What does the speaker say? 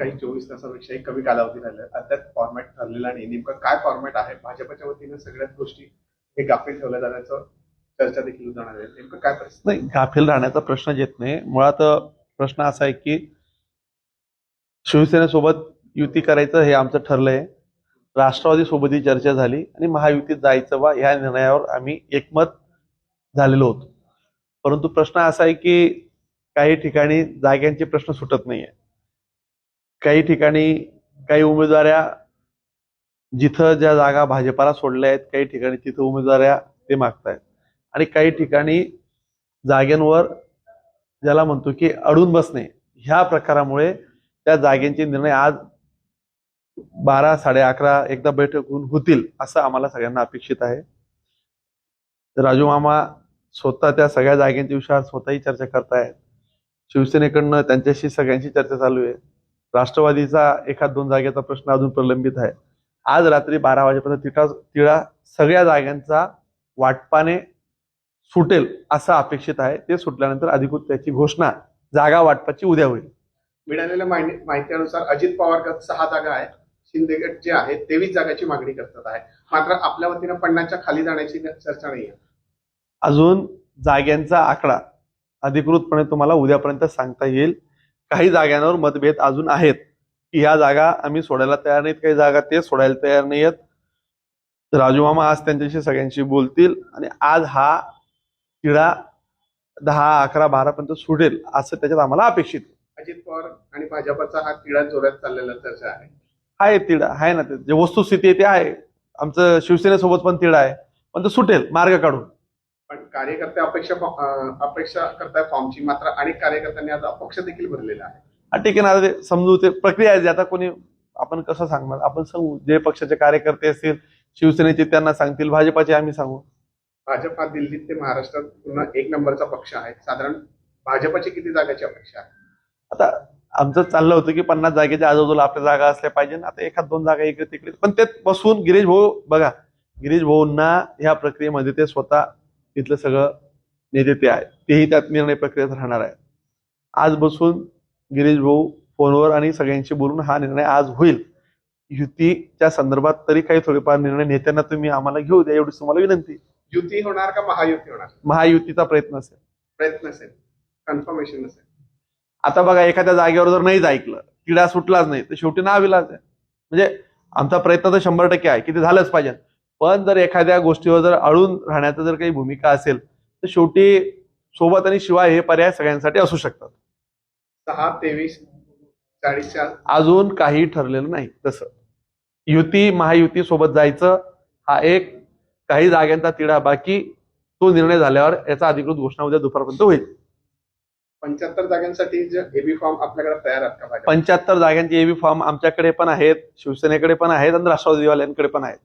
काही चोवीस तासापेक्षाही कमी कालावधी राहिला अद्याप फॉर्मॅट ठरलेला नाही. नेमकं काय फॉर्मॅट आहे? भाजपच्या वतीनं सगळ्याच गोष्टी हे गाफील ठेवल्या जाण्याचं चर्चा देखील जाणार आहे. नेमकं काय प्रश्न नाही गाफील राहण्याचा प्रश्न येत नाही. मुळात प्रश्न असा आहे की शिवसेनेसोबत युती करायचं हे आमचं ठरलंय. राष्ट्रवादी सोबत ही चर्चा झाली आणि महायुतीत जायचं वा या निर्णयावर आम्ही एकमत झालेलो होतो. परंतु प्रश्न असा आहे की काही ठिकाणी जाग्यांचे प्रश्न सुटत नाहीये. काही ठिकाणी काही उमेदवाऱ्या जिथं ज्या जागा भाजपाला सोडल्या आहेत काही ठिकाणी तिथं उमेदवाऱ्या ते मागतायत. आणि काही ठिकाणी जागेंवर ज्याला म्हणतो की अडून बसणे ह्या प्रकारामुळे त्या जागेंचे निर्णय आज बारा साडे अकरा एकदा बैठक होऊन होतील असं आम्हाला सगळ्यांना अपेक्षित आहे. राजू मामा स्वतः त्या सगळ्या जागेंच्या विषयावर स्वतःही चर्चा करतायत. शिवसेनेकडनं त्यांच्याशी सगळ्यांशी चर्चा चालू आहे. राष्ट्रवादीचा एखाद दोन जागेचा प्रश्न अजून प्रलंबित आहे. आज रात्री बारा वाजेपर्यंत तिटा तिळा सगळ्या जागांचा वाटपाने सुटेल असं अपेक्षित आहे. ते सुटल्यानंतर अधिकृत त्याची घोषणा जागा वाटपाची उद्या होईल. मिळालेल्या माहिती माहितीनुसार अजित पवार सहा जागा आहेत. शिंदे गट जे आहे तेवीस जागाची मागणी करतात आहे. मात्र आपल्या वतीनं पन्नासच्या खाली जाण्याची चर्चा नाही आहे. अजून जाग्यांचा आकडा अधिकृतपणे तुम्हाला उद्यापर्यंत सांगता येईल. काही जागांवर मतभेद अजून आहेत. की ह्या जागा आम्ही सोडायला तयार नाहीत काही जागा ते सोडायला तयार नाही आहेत राजू मामा आज त्यांच्याशी सगळ्यांशी बोलतील आणि आज हा तिढा दहा अकरा बारा पर्यंत सुटेल असं त्याच्यात आम्हाला अपेक्षित. अजित पवार आणि भाजपचा हा तिढा जोरात चाललेला चर्चा आहे. आहे तिढा आहे ना ते. जे वस्तुस्थिती आहे ते आहे. आमचं शिवसेनेसोबत पण तिढा आहे. पण तो सुटेल मार्ग काढून. कार्यकर्ते अपेक्षा अपेक्षा करताय फॉर्मची मात्र अनेक कार्यकर्त्यांनी आज अपक्ष देखील भरलेला आहे. हा, ठीक आहे ना आता ते समजू ते प्रक्रिया आहे आता कोणी आपण कसं सांगणार? आपण सांगू जे पक्षाचे कार्यकर्ते असतील शिवसेनेचे त्यांना सांगतील भाजपाचे आम्ही सांगू. भाजप हा दिल्लीत ते महाराष्ट्रात पुन्हा एक नंबरचा पक्ष आहे. साधारण भाजपची किती जागाची अपेक्षा आहे? आता आमचं चाललं होतं की पन्नास जागेच्या आजूबाजूला आपल्या जागा असल्या पाहिजे आता एखाद दोन जागा इकडे तिकडे. पण ते बसून गिरीश भाऊ बघा गिरीश भाऊंना ह्या प्रक्रियेमध्ये ते स्वतः तिथलं सगळं नेते ते आहे तेही त्यात निर्णय प्रक्रियेत राहणार आहे आज बसून गिरीश भाऊ फोनवर आणि सगळ्यांशी बोलून हा निर्णय आज होईल. युतीच्या संदर्भात तरी काही थोडेफार निर्णय नेत्यांना तुम्ही आम्हाला घेऊ द्या एवढीच तुम्हाला विनंती. युती होणार का महायुती होणार? महायुतीचा प्रयत्न असेल. प्रयत्न असेल. कन्फर्मेशन असेल. आता बघा एखाद्या जागेवर जर नाहीच ऐकलं किडा सुटलाच नाही तर शेवटी ना विलाज आहे. म्हणजे आमचा प्रयत्न तर शंभर टक्के आहे की ते झालंच पाहिजे. पण जर एखाद्या गोष्टीवर जर अडून राहण्याचं जर काही भूमिका असेल तर शेवटी सोबत आणि शिवाय हे पर्याय सगळ्यांसाठी असू शकतात. सहा तेवीस चाळीसच्या अजून काही ठरलेलं नाही तसं. युती महायुती सोबत जायचं हा एक काही जागांचा तिढा बाकी तो निर्णय झाल्यावर याचा अधिकृत घोषणा उद्या दुपारपर्यंत होईल. पंच्याहत्तर जागांसाठी एबी फॉर्म आपल्याकडे तयार आहेत का? पंच्याहत्तर जागांचे एबी फॉर्म आमच्याकडे पण आहेत शिवसेनेकडे पण आहेत आणि राष्ट्रवादीवाल्यांकडे पण आहेत.